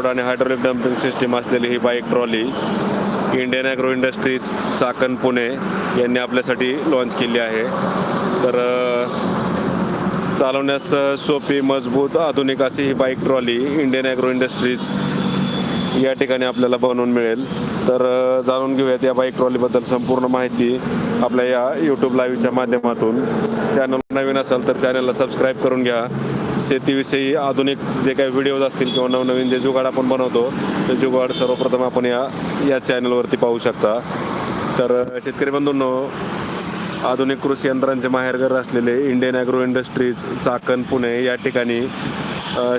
Road आणि hydraulic dumping system असलेली ही bike trolley Indian agro industries Chakan Pune यांनी आपल्यासाठी लॉन्च केली आहे. तर चालवण्यास सोपी मजबूत आधुनिक अशी ही bike trolley Indian agro industries या ठिकाणी आपल्याला बनवून मिळेल. तर जाणून घेऊयात या बाईक ट्रॉलीबद्दल संपूर्ण माहिती आपल्या या यूट्यूब लाईव्हच्या माध्यमातून. चॅनल नवीन असाल तर चॅनलला सबस्क्राईब करून घ्या. शेतीविषयी आधुनिक जे काही व्हिडिओज असतील किंवा नवनवीन जे जुगाड आपण बनवतो ते जुगाड सर्वप्रथम आपण या या चॅनलवरती पाहू शकता. तर शेतकरी बंधूंनो आधुनिक कृषी यंत्रांचे माहेरघर असलेले Indian agro industries Chakan Pune या ठिकाणी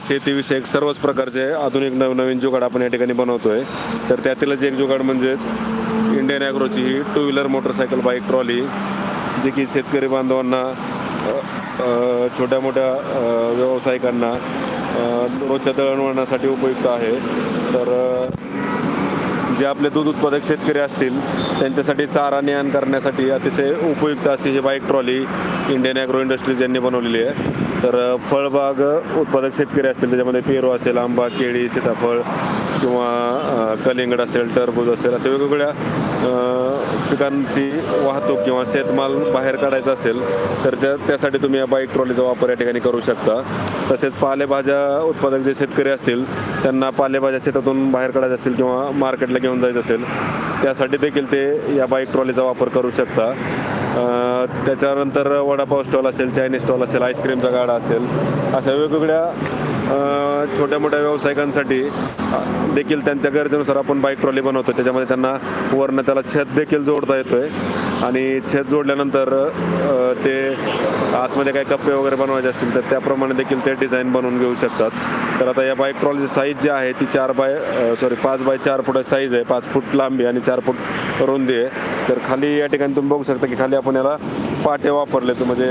शेतीविषयक सर्वच प्रकारचे आधुनिक नवनवीन जुगाड आपण या ठिकाणी बनवतोय. तर त्यातीलच एक जुगाड म्हणजेच इंडियन ॲग्रोची ही two wheeler motorcycle bike trolley जी की शेतकरी बांधवांना छोट्या मोठ्या व्यावसायिकांना रोजच्या दळणवळणासाठी उपयुक्त आहे. तर जे आपले दूध उत्पादक शेतकरी असतील त्यांच्यासाठी चारा नेहाण करण्यासाठी अतिशय उपयुक्त अशी ही bike trolley Indian agro industries यांनी बनवलेली आहे. तर फळबाग उत्पादक शेतकरी असतील त्याच्यामध्ये पेरू असेल आंबा केळी सीताफळ किंवा कलिंगड असेल टरबूज असेल असे वेगवेगळ्या पिकांची वाहतूक किंवा शेतमाल बाहेर काढायचा असेल तर त्या त्यासाठी तुम्ही या बाईक ट्रॉलीचा वापर या ठिकाणी करू शकता. तसेच पालेभाज्या उत्पादक जे शेतकरी असतील त्यांना पालेभाज्या शेतातून बाहेर काढायच्या असतील किंवा मार्केटला घेऊन जायचं असेल त्यासाठी देखील ते या बाईक ट्रॉलीचा वापर करू शकता. त्याच्यानंतर वडापाव स्टॉल असेल चायनीज स्टॉल असेल आईस्क्रीमचा गाडा असेल अशा वेगवेगळ्या छोट्या मोठ्या व्यावसायिकांसाठी देखील त्यांच्या गरजेनुसार आपण बाईक ट्रॉली बनवतो त्याच्यामध्ये त्यांना वरनं त्याला छत देखील जोडता येतोय. आणि छत जोडल्यानंतर ते आतमध्ये काही कप्पे वगैरे बनवायचे असतील तर त्याप्रमाणे देखील ते डिझाईन बनवून घेऊ शकतात. तर आता या बाईक ट्रॉलीची साईज जी आहे ती चार बाय सॉरी पाच बाय चार फुट साईज आहे. पाच फूट लांबी आणि चार फूट रुंदी आहे. तर खाली या ठिकाणी तुम्ही बघू शकता की खाली आपण याला पाटे वापरले तर म्हणजे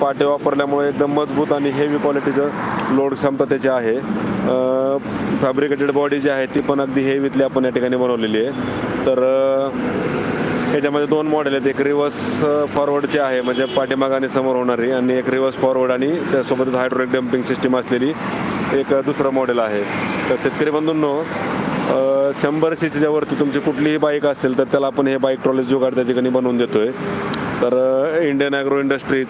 पाटे वापरल्यामुळे एकदम मजबूत आणि हेवी क्वालिटीचं लोड क्षमता त्याची आहे. फॅब्रिकेटेड बॉडी जी आहे ती पण अगदी हेवीतली आपण या ठिकाणी बनवलेली आहे. तर याच्यामध्ये दोन मॉडेल आहेत. एक रिव्हर्स फॉरवर्डची आहे म्हणजे पाठीमाग आणि समोर होणारी आणि एक रिव्हर्स फॉरवर्ड आणि त्यासोबतच हायड्रोलिक डम्पिंग सिस्टीम असलेली एक दुसरं मॉडेल आहे. तर शेतकरी बंधूंनो शंभर सी सीच्या वरती तुमची कुठलीही बाईक असेल तर त्याला आपण हे बाईक ट्रॉलेज जुगाड त्या ठिकाणी बनवून देतोय. तर Indian agro industries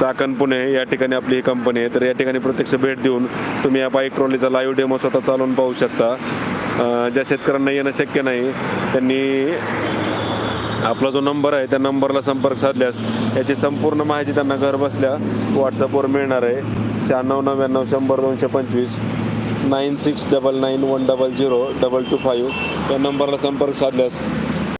Chakan Pune या ठिकाणी आपली ही कंपनी आहे. तर या ठिकाणी प्रत्यक्ष भेट देऊन तुम्ही या बाईक ट्रॉलीचा लाईव्ह डेमो स्वतः चालवून पाहू शकता. ज्या शेतकऱ्यांना येणं शक्य नाही त्यांनी आपला जो नंबर आहे त्या नंबरला संपर्क साधल्यास याची संपूर्ण माहिती त्यांना घर बसल्या व्हॉट्सअपवर मिळणार आहे. शहाण्णव नव्याण्णव शंभर दोनशे पंचवीस. Nine six double nine one double zero double two five या नंबरला संपर्क साधल्यास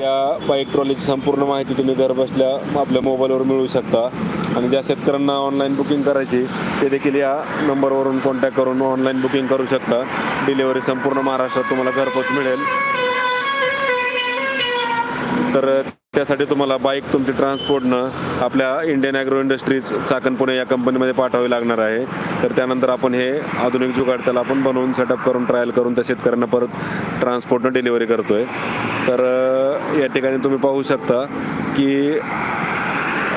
या बाईक ट्रॉलीची संपूर्ण माहिती तुम्ही घरबसल्या आपल्या मोबाईलवर मिळू शकता आणि ज्या शेतकऱ्यांना ऑनलाईन बुकिंग करायची ते देखील या नंबरवरून कॉन्टॅक्ट करून ऑनलाईन बुकिंग करू शकता डिलिव्हरी संपूर्ण महाराष्ट्रात तुम्हाला घरपोच मिळेल तर त्यासाठी तुम्हाला बाईक तुमची ट्रान्सपोर्टनं आपल्या Indian agro industries Chakan Pune या कंपनीमध्ये पाठवावी लागणार आहे. तर त्यानंतर आपण हे आधुनिक जुगाड त्याला आपण बनवून सेटअप करून ट्रायल करून त्या शेतकऱ्यांना परत ट्रान्सपोर्टनं डिलिव्हरी करतो आहे तर या ठिकाणी तुम्ही पाहू शकता की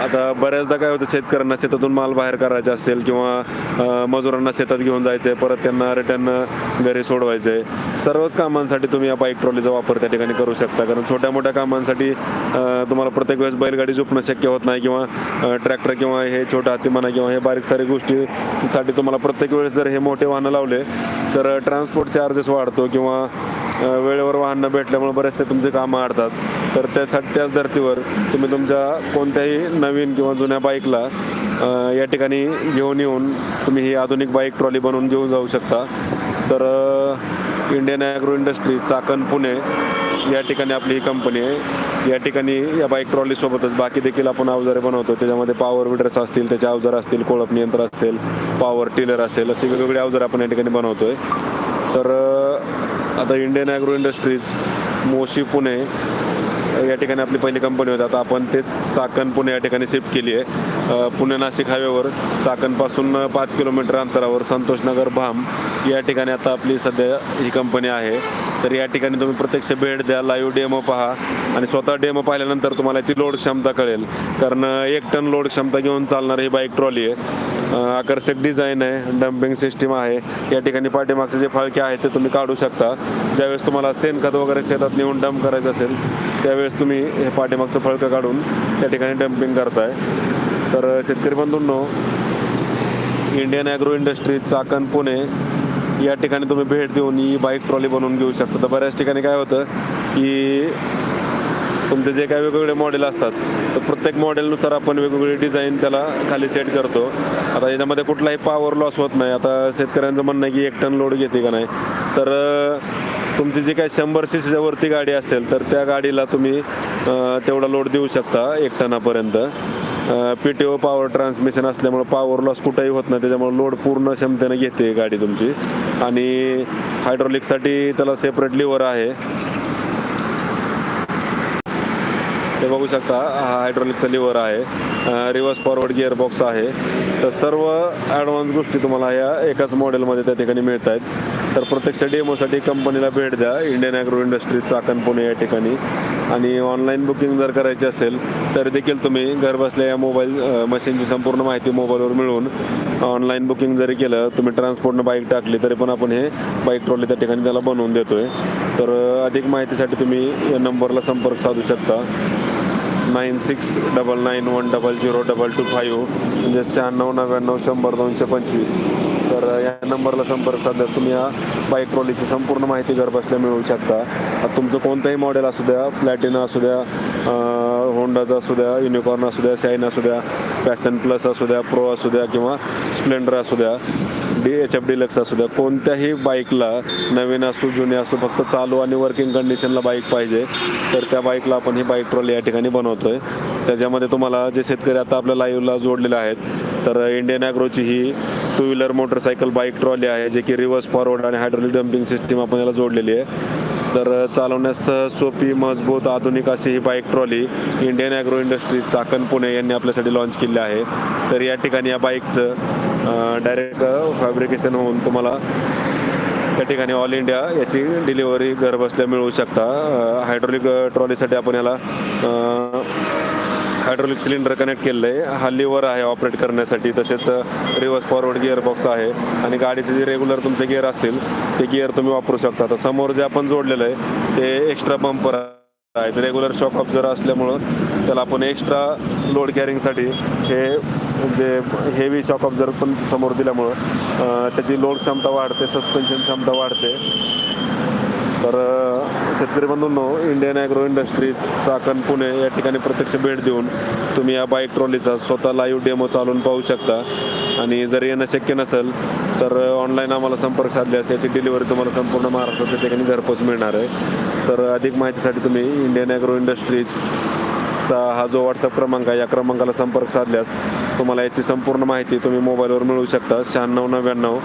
आता बऱ्याचदा काय होतं शेतकऱ्यांना शेतातून माल बाहेर करायचा असेल किंवा मजुरांना शेतात घेऊन जायचं आहे परत त्यांना रिटर्न घरी सोडवायचं आहे सर्वच कामांसाठी तुम्ही या बाईक ट्रॉलीचा वापर त्या ठिकाणी करू शकता. कारण छोट्या मोठ्या कामांसाठी तुम्हाला प्रत्येक वेळेस बैलगाडी झोपणं शक्य होत नाही किंवा ट्रॅक्टर किंवा हे छोटा हाती म्हणा किंवा हे बारीक सारी गोष्टीसाठी तुम्हाला प्रत्येक वेळेस जर हे मोठे वाहनं लावले तर ट्रान्सपोर्ट चार्जेस वाढतो किंवा वेळेवर वाहन न भेटल्यामुळे बरेचसे तुमचे कामं अडतात. तर त्यासाठी त्याच धर्तीवर तुम्ही तुमच्या कोणत्याही नवीन किंवा जुन्या बाईकला या ठिकाणी घेऊन येऊन तुम्ही ही आधुनिक बाईक ट्रॉली बनवून घेऊन जाऊ शकता. तर Indian agro industry Chakan Pune या ठिकाणी आपली ही कंपनी आहे. या ठिकाणी या बाईक ट्रॉलीसोबतच बाकी देखील आपण अवजारे बनवतो. त्याच्यामध्ये पॉवर विडर्स असतील त्याचे अवजार असतील कोळप यंत्र असेल पॉवर टिलर असेल असे वेगवेगळे अवजार आपण या ठिकाणी बनवतो आहे तर आता Indian agro industries Moshi Pune या ठिकाणी आपली पहिली कंपनी होती. आता आपण तेच चाकण पुणे या ठिकाणी शिफ्ट केली आहे. पुणे नाशिक हायवेवर चाकणपासून पाच किलोमीटर अंतरावर संतोषनगर भाम या ठिकाणी आता आपली सध्या ही कंपनी आहे. तर या ठिकाणी तुम्ही प्रत्यक्ष भेट द्या लाईव्ह डेमो पहा आणि स्वतः डेमो पाहिल्यानंतर तुम्हाला ती लोड क्षमता कळेल. कारण एक टन लोड क्षमता घेऊन चालणारी ही बाईक ट्रॉली आहे. आकर्षक डिझाईन आहे डम्पिंग सिस्टीम आहे. या ठिकाणी पाठीमागचे जे फळके आहेत ते तुम्ही काढू शकता. ज्यावेळेस तुम्हाला शेणखत वगैरे शेतात नेऊन डंप करायचं असेल त्यावेळेस तुम्ही हे पाठीमागचं फळकं काढून त्या ठिकाणी डम्पिंग करताय. तर शेतकरी बंधूंनो Indian agro industry Chakan Pune या ठिकाणी तुम्ही भेट देऊन ही बाईक ट्रॉली बनवून घेऊ शकता. तर बऱ्याच ठिकाणी काय होतं की तुमचे जे काही वेगवेगळे मॉडेल असतात तर प्रत्येक मॉडेलनुसार आपण वेगवेगळी डिझाईन त्याला खाली सेट करतो. आता याच्यामध्ये कुठलाही पॉवर लॉस होत नाही. आता शेतकऱ्यांचं म्हणणं आहे की एक टन लोड घेते का नाही. तर तुमची जी काही शंभर सी सीच्या वरती गाडी असेल तर त्या गाडीला तुम्ही तेवढा लोड देऊ शकता एक टनापर्यंत. P T O power transmission असल्यामुळे पॉवर लॉस कुठंही होत नाही. त्याच्यामुळे लोड पूर्ण क्षमतेनं घेते गाडी तुमची. आणि हायड्रॉलिकसाठी त्याला सेपरेट लिव्हर आहे. हे बघू शकता हा हायड्रॉलिकचा लिव्हर आहे. रिव्हर्स फॉरवर्ड गिअर बॉक्स आहे. तर सर्व ॲडव्हान्स गोष्टी तुम्हाला या एकाच मॉडेलमध्ये त्या ठिकाणी मिळत आहेत. तर प्रत्यक्ष डेमोसाठी कंपनीला भेट द्या. Indian agro industries Chakan Pune या ठिकाणी. आणि ऑनलाईन बुकिंग जर करायची असेल तर देखील तुम्ही घरबसल्या या मोबाईल मशीनची संपूर्ण माहिती मोबाईलवर मिळवून ऑनलाईन बुकिंग जरी केलं तुम्ही ट्रान्सपोर्टनं बाईक टाकली तरी पण आपण हे बाईक ट्रॉली त्या ठिकाणी त्याला बनवून देतोय. तर अधिक माहितीसाठी तुम्ही या नंबरला संपर्क साधू शकता. Nine six double nine one double zero double two five म्हणजे शहाण्णव नव्याण्णव शंभर दोनशे पंचवीस. तर या नंबरला संपर्क साधल्यास तुम्ही या बाईक ट्रॉलीची संपूर्ण माहिती घरबसल्या मिळवू शकता. तुमचं कोणतंही मॉडेल असू द्या प्लॅटिना असू द्या होंडाचा असू द्या युनिकॉर्न असू द्या शाईन असू द्या पॅशन प्लस असू द्या प्रो असू द्या किंवा स्प्लेंडर असू द्या डी एच एफ डिलक्स असू द्या कोणत्याही बाईकला नवीन असू जुने असू फक्त चालू आणि वर्किंग कंडिशनला बाईक पाहिजे तर त्या बाईकला आपण ही बाईक ट्रॉली या ठिकाणी बनवतोय. त्याच्यामध्ये तुम्हाला जे शेतकरी आता आपल्या लाईव्हला जोडलेले आहेत तर इंडियन ॲग्रोची ही two wheeler motorcycle bike trolley आहे जे की रिव्हर्स फॉरवर्ड आणि हायड्रोलिक डम्पिंग सिस्टीम आपण याला जोडलेली आहे. तर चालवण्यास सोपी मजबूत आधुनिक अशी ही bike trolley Indian agro industry Chakan Pune यांनी आपल्यासाठी लॉन्च केली आहे. तर या ठिकाणी या बाईकचं डायरेक्ट फॅब्रिकेशन होऊन तुम्हाला त्या ठिकाणी ऑल इंडिया याची डिलिव्हरी घरबसल्या मिळू शकता. हायड्रोलिक ट्रॉलीसाठी आपण याला हायड्रोलिक सिलेंडर कनेक्ट केलेलं आहे हा लिव्हर आहे ऑपरेट करण्यासाठी. तसेच रिव्हर्स फॉरवर्ड गिअर बॉक्स आहे. आणि गाडीचे जे रेग्युलर तुमचे गिअर असतील ते गिअर तुम्ही वापरू शकता. तर समोर जे आपण जोडलेलं आहे ते एक्स्ट्रा बंपर आहेत. रेग्युलर शॉक ऑब्झर असल्यामुळं त्याला आपण एक्स्ट्रा लोड कॅरिंगसाठी हे जे हेवी शॉक ऑब्झर पण समोर दिल्यामुळं त्याची लोड क्षमता वाढते सस्पेन्शन क्षमता वाढते. तर शेतकरी बंधूंनो Indian agro industries Chakan Pune या ठिकाणी प्रत्यक्ष भेट देऊन तुम्ही या बाईक ट्रॉलीचा स्वतः लाईव्ह डेमो चालवून पाहू शकता. आणि जर येणं शक्य नसेल तर ऑनलाईन आम्हाला संपर्क साधल्यास याची डिलिव्हरी तुम्हाला संपूर्ण महाराष्ट्रात त्या ठिकाणी घरपोच मिळणार आहे. तर अधिक माहितीसाठी तुम्ही इंडियन ॲग्रो इंडस्ट्रीज चा हा जो व्हॉट्सअप क्रमांक आहे या क्रमांकाला संपर्क साधल्यास तुम्हाला याची संपूर्ण माहिती तुम्ही मोबाईलवर मिळवू शकता. शहाण्णव नव्याण्णव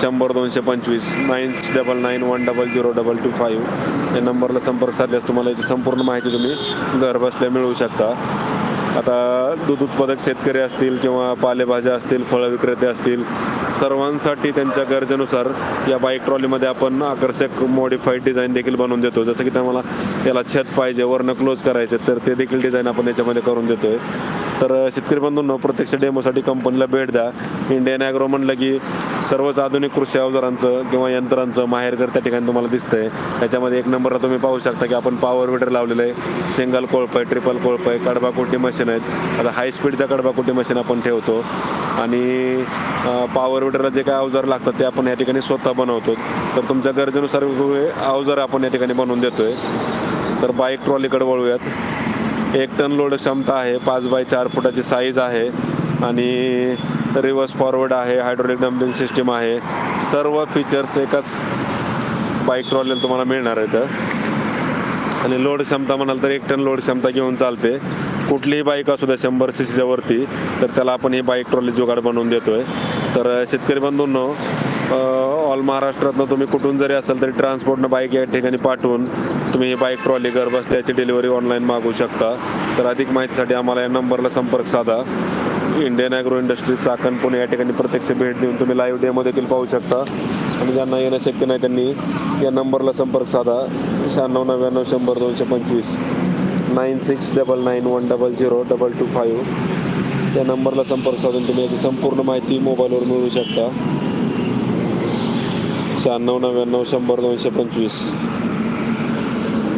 शंभर दोनशे पंचवीस nine double nine one double zero double two five या नंबरला संपर्क साधल्यास तुम्हाला याची संपूर्ण माहिती तुम्ही घरबसल्या मिळवू शकता. आता दूध उत्पादक शेतकरी असतील किंवा पालेभाज्या असतील फळं विक्रेते असतील सर्वांसाठी त्यांच्या गरजेनुसार या बाईक ट्रॉलीमध्ये आपण आकर्षक मॉडिफाईड डिझाईन देखील बनवून देतो. जसं की तुम्हाला याला छत पाहिजे वरनं क्लोज करायचे तर ते देखील डिझाईन आपण याच्यामध्ये करून देतोय. तर शेतकरी बंधूंनो प्रत्यक्ष डेमोसाठी कंपनीला भेट द्या. इंडियन ॲग्रो म्हणलं की सर्वच आधुनिक कृषी अवजारांचं किंवा यंत्रांचं माहेरघर त्या ठिकाणी तुम्हाला दिसतंय. त्याच्यामध्ये एक नंबरला तुम्ही पाहू शकता की आपण पॉवर विडर लावलेलं आहे. सिंगल कोळप आहे ट्रिपल कोळप आहे कडबाकोटी मशीन आहेत. आता हाय स्पीडचा कडबाकुटी मशीन आपण ठेवतो? आणि पॉवर विडरला जे काय अवजार लागतात ते आपण या ठिकाणी स्वतः बनवतो. तर तुमच्या गरजेनुसार वेगवेगळे अवजार आपण या ठिकाणी बनवून देतो आहे तर बाईक ट्रॉलीकडे वळूयात. एक टन लोड क्षमता आहे. पाच बाय चार फुटाची साईज आहे. आणि रिव्हर्स फॉरवर्ड आहे. हायड्रोलिक डम्पिंग सिस्टीम आहे. सर्व फीचर्स एकाच बाईक ट्रॉलीला तुम्हाला मिळणार आहेत. आणि लोड क्षमता म्हणाल तर एक टन लोड क्षमता घेऊन चालते. कुठलीही बाईक असू द्या शंभर सी सीच्या वरती तर त्याला आपण ही बाईक ट्रॉली जुगाड बनवून देतोय. तर शेतकरी बंधूंनो ऑल महाराष्ट्रातनं तुम्ही कुठून जरी असाल तरी ट्रान्सपोर्टनं बाईक या ठिकाणी पाठवून तुम्ही ही बाईक ट्रॉली घर बसल्याची डिलिव्हरी ऑनलाईन मागवू शकता. तर अधिक माहितीसाठी आम्हाला या नंबरला संपर्क साधा. Indian agro industry Chakan Pune या ठिकाणी प्रत्यक्ष भेट देऊन तुम्ही लाईव्ह डेमो देखील पाहू शकता. आणि ज्यांना येणं शक्य नाही त्यांनी या नंबरला संपर्क साधा. शहाण्णव नव्याण्णव शंभर दोनशे पंचवीस. Nine six double nine one double zero double two five त्या नंबरला संपर्क साधून तुम्ही याची संपूर्ण माहिती मोबाईलवर मिळवू शकता शहाण्णव नव्याण्णव शंभर दोनशे पंचवीस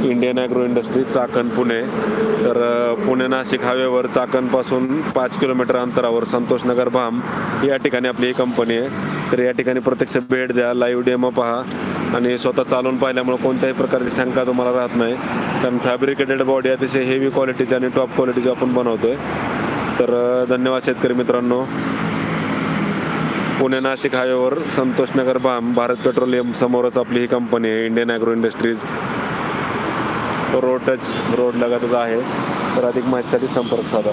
Indian agro industry Chakan Pune. तर पुणे नाशिक हायवेवर चाकणपासून पाच किलोमीटर अंतरावर संतोषनगर भाम या ठिकाणी आपली ही कंपनी आहे. तर या ठिकाणी प्रत्यक्ष भेट द्या लाईव्ह डेमो पहा. आणि स्वतः चालून पाहिल्यामुळे कोणत्याही प्रकारची शंका तुम्हाला राहत नाही. कारण फॅब्रिकेटेड बॉडी अतिशय हेवी क्वालिटीची आणि टॉप क्वालिटीची आपण बनवतो आहे तर धन्यवाद शेतकरी मित्रांनो. पुणे नाशिक हायवेवर संतोषनगर बाम भारत पेट्रोलियम समोरच आपली ही कंपनी आहे Indian agro industries. Road touch road लगतच आहे. तर अधिक माहितीसाठी संपर्क साधा.